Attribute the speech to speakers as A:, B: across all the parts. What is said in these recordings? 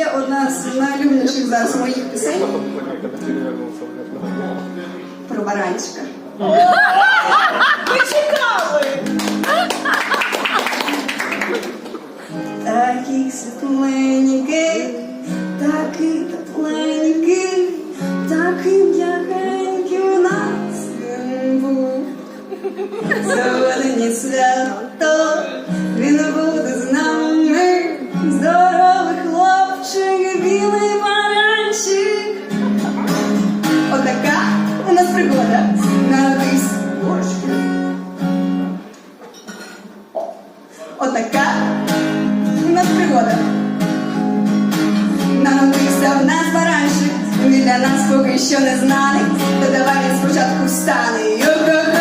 A: є одна з найлюбніших зараз моїх пісень. Про баранчика. Поки що не знаний. То давай він спочатку встане.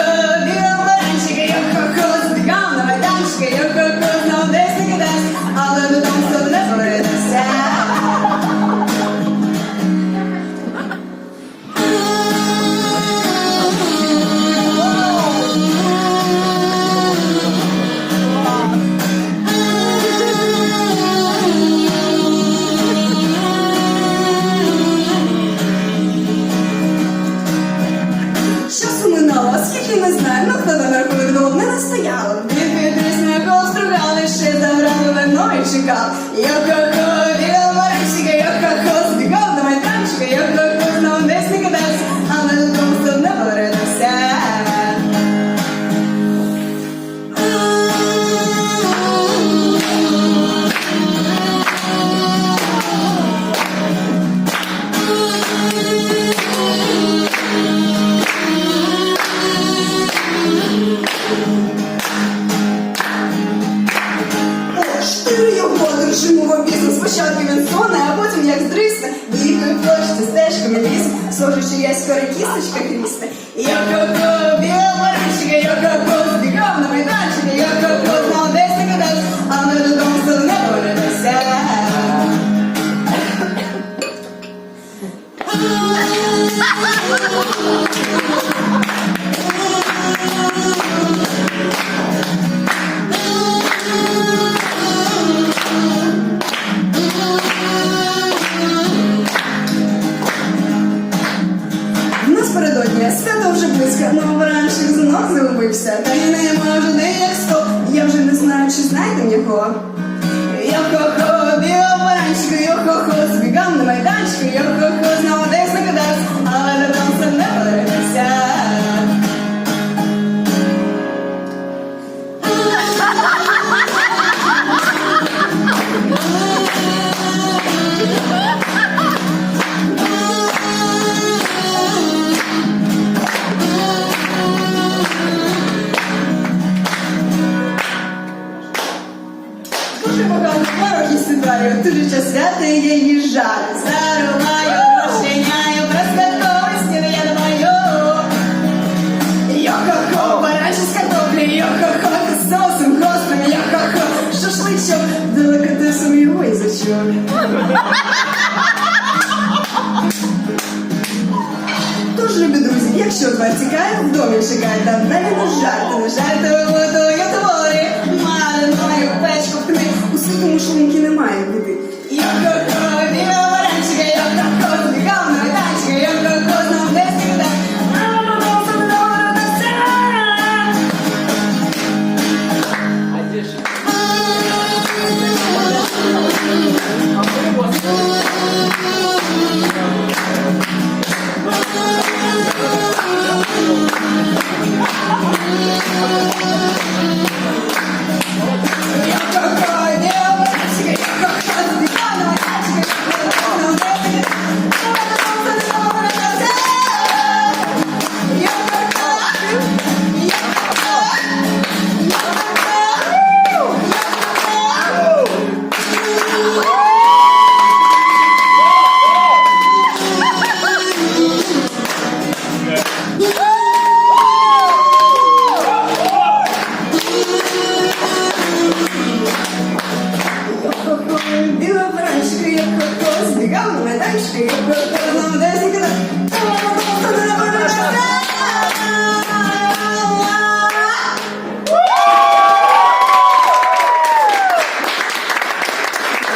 A: Площі стежками ліс, схоже, що є скоро кісточка кріста. Я кокос, біла баранчика, я кокос, бігав на майданчика, я кокос. Загубився. Та й не можу не як стоп. Я вже не знаю, чи знайдем його. Йо-хо-хо, біла баранчика, йо-хо-хо, збігав на майданчика, йо-хо-хо, знову дуже час свята і її жаль. Заруваю, розчиняю, проспектовості не я думаю. Йо-хо-хо, баранчик з картоплі, йо-хо-хо, з соусом гострим, йо-хо-хо, шашличок, деликатесом його язичок. Тож, любі друзі, якщо вас цікавить, в домі чекайте, далі не жарти, жарти, готую творі. Маленькою печку втни, у що шлунки немає біди. Біла баранчика, як